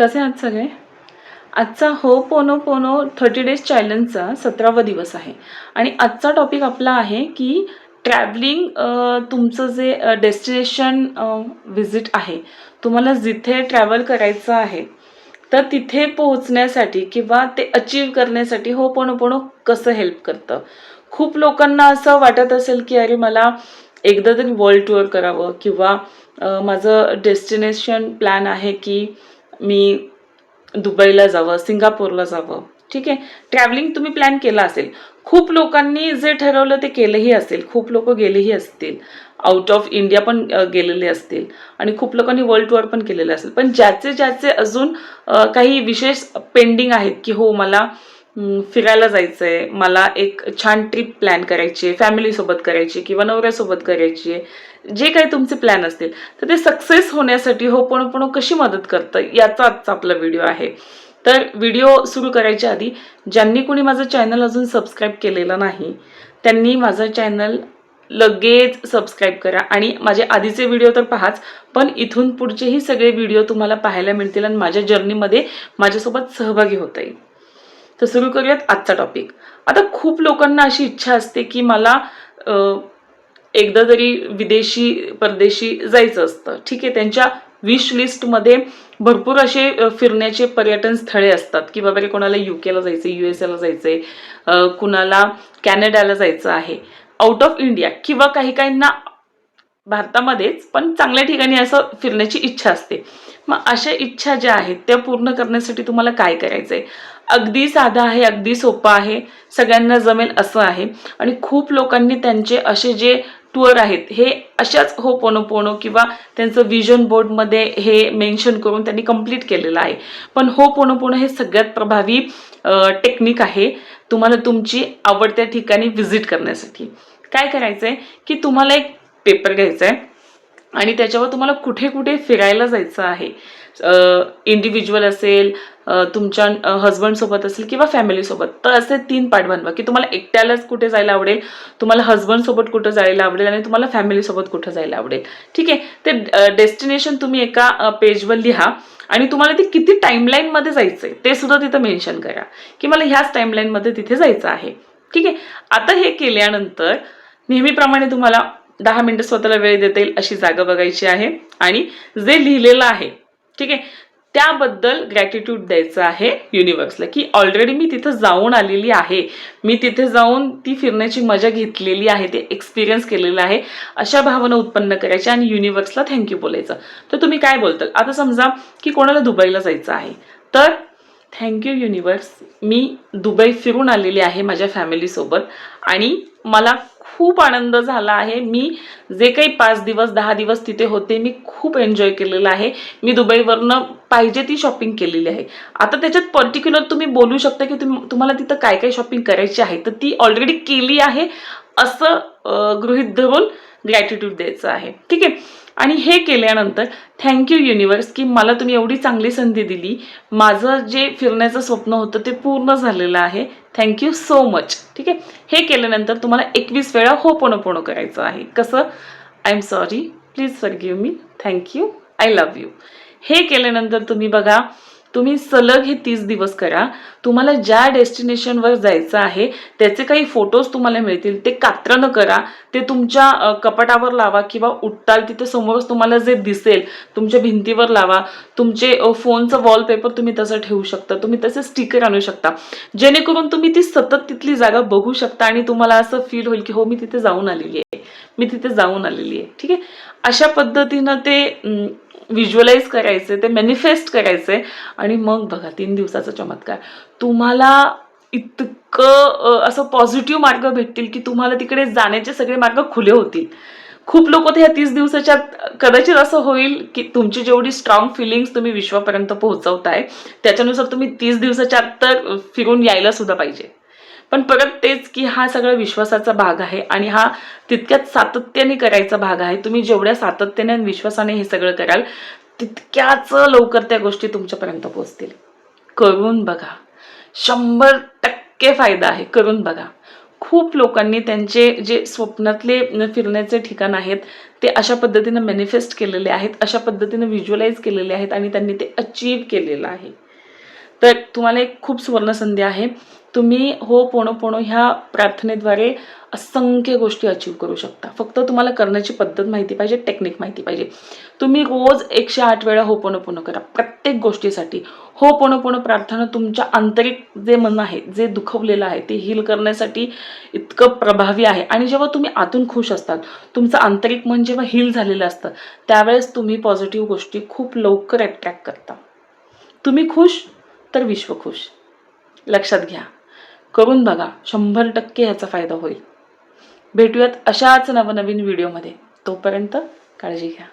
कसे आहात सगळे? आजचा हो पोनो पोनो थर्टी डेज चॅलेंजचा सतरावा दिवस आहे. आणि आजचा टॉपिक आपला आहे की ट्रॅव्हलिंग तुमचं जे डेस्टिनेशन व्हिजिट आहे तुम्हाला जिथे ट्रॅव्हल करायचं आहे तर तिथे पोहोचण्यासाठी किंवा ते अचीव करण्यासाठी हो पोनो पोनो कसं हेल्प करतं? खूप लोकांना असं वाटत असेल की अरे मला एकदा तरी वर्ल्ड टूर करावं किंवा माझं डेस्टिनेशन प्लॅन आहे की मी दुबईला जावं सिंगापूरला जावं. ठीक आहे? ट्रॅव्हलिंग तुम्ही प्लॅन केला असेल. खूप लोकांनी जे ठरवलं ते केलंही असेल. खूप लोक गेलेही असतील. आउट ऑफ इंडिया पण गेलेले असतील. आणि खूप लोकांनी वर्ल्ड टूर पण केलेले असेल. पण ज्याचे ज्याचे अजून काही विशेष पेंडिंग आहेत की हो मला फिरायला जायचं आहे मला एक छान ट्रिप प्लॅन करायची आहे फॅमिलीसोबत करायची किंवा नवऱ्यासोबत करायची आहे. जे काही तुमचे प्लॅन असतील तर ते सक्सेस होण्यासाठी हो पण पण कशी मदत करतं याचा आजचा आपला व्हिडिओ आहे. तर व्हिडिओ सुरू करायच्या आधी ज्यांनी कोणी माझं चॅनल अजून सबस्क्राईब केलेलं नाही त्यांनी माझं चॅनल लगेच सबस्क्राईब करा. आणि माझे आधीचे व्हिडिओ तर पहाच पण इथून पुढचेही सगळे व्हिडिओ तुम्हाला पाहायला मिळतील आणि माझ्या जर्नीमध्ये माझ्यासोबत सहभागी होता येईल. तर सुरू करूयात आजचा टॉपिक आता खूप लोकांना अशी इच्छा असते की मला एकदा तरी विदेशी परदेशी जायचं असतं ठीक आहे त्यांच्या विश लिस्टमध्ये भरपूर असे फिरण्याचे पर्यटन स्थळे असतात की बाबा रे कोणाला यू केला जायचं यू एस एला जायचं आहे कुणाला कॅनडाला जायचं आहे. आउट ऑफ इंडिया किंवा काही काहींना भारतामध्येच पण चांगल्या ठिकाणी असं फिरण्याची इच्छा असते. मग अशा इच्छा ज्या आहेत त्या पूर्ण करण्यासाठी तुम्हाला काय करायचं आहे अगदी साधं आहे अगदी सोपं आहे सगळ्यांना जमेल असं आहे. आणि खूप लोकांनी त्यांचे असे जे टूर आहेत हे अशाच हो पोनो पोनो किंवा त्यांचं विजन बोर्डमध्ये हे मेन्शन करून त्यांनी कंप्लीट केलेलं आहे. पण हो पोनो पोनो हे सगळ्यात प्रभावी टेक्निक आहे तुम्हाला तुमची आवडत्या ठिकाणी व्हिजिट करण्यासाठी. काय करायचं आहे की तुम्हाला एक पेपर घ्यायचा आहे आणि त्याच्यावर तुम्हाला कुठे कुठे फिरायला जायचं आहे इंडिव्हिज्युअल असेल तुमच्या हजबंडसोबत असेल किंवा फॅमिलीसोबत तर असे तीन पार्ट बनवा की तुम्हाला एकट्यालाच कुठे जायला आवडेल तुम्हाला हजबंडसोबत कुठं जायला आवडेल आणि तुम्हाला फॅमिलीसोबत कुठं जायला आवडेल. ठीक आहे? ते डेस्टिनेशन तुम्ही एका पेजवर लिहा आणि तुम्हाला ते किती टाईमलाईनमध्ये जायचं आहे ते सुद्धा तिथं मेन्शन करा की मला ह्याच टाईमलाईनमध्ये तिथे जायचं आहे. ठीक आहे? आता हे केल्यानंतर नेहमीप्रमाणे तुम्हाला दहा मिनिटं स्वतःला वेळ देता येईल अशी जागा बघायची आहे. आणि जे लिहिलेलं आहे ठीक आहे त्याबद्दल ग्रॅटिट्यूड द्यायचं आहे युनिवर्सला की ऑलरेडी मी तिथं जाऊन आलेली आहे. मी तिथे जाऊन ती फिरण्याची मजा घेतलेली आहे ते एक्सपिरियन्स केलेलं आहे. अशा भावना उत्पन्न करायच्या आणि युनिवर्सला थँक्यू बोलायचं. तर तुम्ही काय बोलताल? आता समजा की कोणाला दुबईला जायचं आहे तर थँक्यू युनिवर्स मी दुबई फिरून आलेली आहे माझ्या फॅमिलीसोबत आणि मला खूप आनंद झाला आहे. मी जे काही पाच दिवस दहा दिवस तिथे होते मी खूप एन्जॉय केलेलं आहे. मी दुबईवरनं पाहिजे ती शॉपिंग केलेली आहे. आता त्याच्यात पर्टिक्युलर तुम्ही बोलू शकता की तुम्ही तुम्हाला तिथं काय काय शॉपिंग करायची आहे? तर ती ऑलरेडी केली आहे असं गृहित गृहीत धरून ग्रॅटिट्यूड द्यायचं आहे. ठीक आहे? आणि हे केल्यानंतर थँक्यू युनिवर्स की मला तुम्ही एवढी चांगली संधी दिली. माझं जे फिरण्याचं स्वप्न होतं ते पूर्ण झालेलं आहे. थँक्यू सो मच ठीक आहे? हे केल्यानंतर तुम्हाला एकवीस वेळा हो पण पण करायचं आहे. कसं? I am sorry please forgive me thank you I love you हे केल्यानंतर तुम्ही बघा तुम्ही सलग हे तीस दिवस करा. तुम्हाला ज्या डेस्टिनेशनवर जायचं आहे त्याचे काही फोटोज तुम्हाला मिळतील. ते कात्रणं करा. ते तुमच्या कपाटावर लावा किंवा उठताल तिथे समोरच तुम्हाला जे दिसेल तुमच्या भिंतीवर लावा. तुमचे फोनचं वॉलपेपर तुम्ही तसं ठेवू शकता. तुम्ही तसे स्टिकर आणू शकता. जेणेकरून तुम्ही ती सतत तिथली जागा बघू शकता आणि तुम्हाला असं फील होईल की हो मी तिथे जाऊन आलेली आहे. मी तिथे जाऊन आलेली आहे. ठीक आहे? अशा पद्धतीनं ते व्हिज्युअलाइज करायचे ते मॅनिफेस्ट करायचे. आणि मग बघा तीन दिवसाचा चमत्कार. तुम्हाला इतकं असं पॉझिटिव्ह मार्ग भेटतील की तुम्हाला तिकडे जाण्याचे सगळे मार्ग खुले होतील. खूप लोक ह्या तीस दिवसाच्या कदाचित असं होईल की तुमची जेवढी स्ट्रॉंग फिलिंग्स तुम्ही विश्वापर्यंत पोहोचवताय त्याच्यानुसार तुम्ही तीस दिवसाच्या आत तर फिरून यायला सुद्धा पाहिजे. पण परत तेच की हा सगळा विश्वासाचा भाग आहे आणि हा तितक्याच सातत्याने करायचा भाग आहे. तुम्ही जेवढ्या सातत्याने आणि विश्वासाने हे सगळं कराल तितक्याच लवकर त्या गोष्टी तुमच्यापर्यंत पोहोचतील. करून बघा. शंभर टक्के फायदा आहे. करून बघा. खूप लोकांनी त्यांचे जे स्वप्नातले फिरण्याचे ठिकाण आहेत ते अशा पद्धतीनं मॅनिफेस्ट केलेले आहेत अशा पद्धतीनं व्हिज्युअलाइज केलेले आहेत आणि त्यांनी ते अचीव केलेलं आहे. तर तुम्हाला एक खूप सुवर्णसंधी आहे. तुम्ही हो पोणो पोणो ह्या प्रार्थनेद्वारे असंख्य गोष्टी अचीव करू शकता. फक्त तुम्हाला करण्याची पद्धत माहिती पाहिजे टेक्निक माहिती पाहिजे. तुम्ही रोज एकशे आठ वेळा हो पोणो पोणो करा. प्रत्येक गोष्टीसाठी हो पोणो पोणो प्रार्थना तुमच्या आंतरिक जे मन आहे जे दुखवलेलं आहे ते हील करण्यासाठी इतकं प्रभावी आहे. आणि जेव्हा तुम्ही आतून खुश असतात तुमचं आंतरिक मन जेव्हा हील झालेलं असतं त्यावेळेस तुम्ही पॉझिटिव्ह गोष्टी खूप लवकर अट्रॅक्ट करता. तुम्ही खुश तर विश्व खुश. लक्षात घ्या. करून बघा शंभर टक्के ह्याचा फायदा होईल. भेटूयात अशाच नवनवीन व्हिडिओमध्ये. तोपर्यंत काळजी घ्या.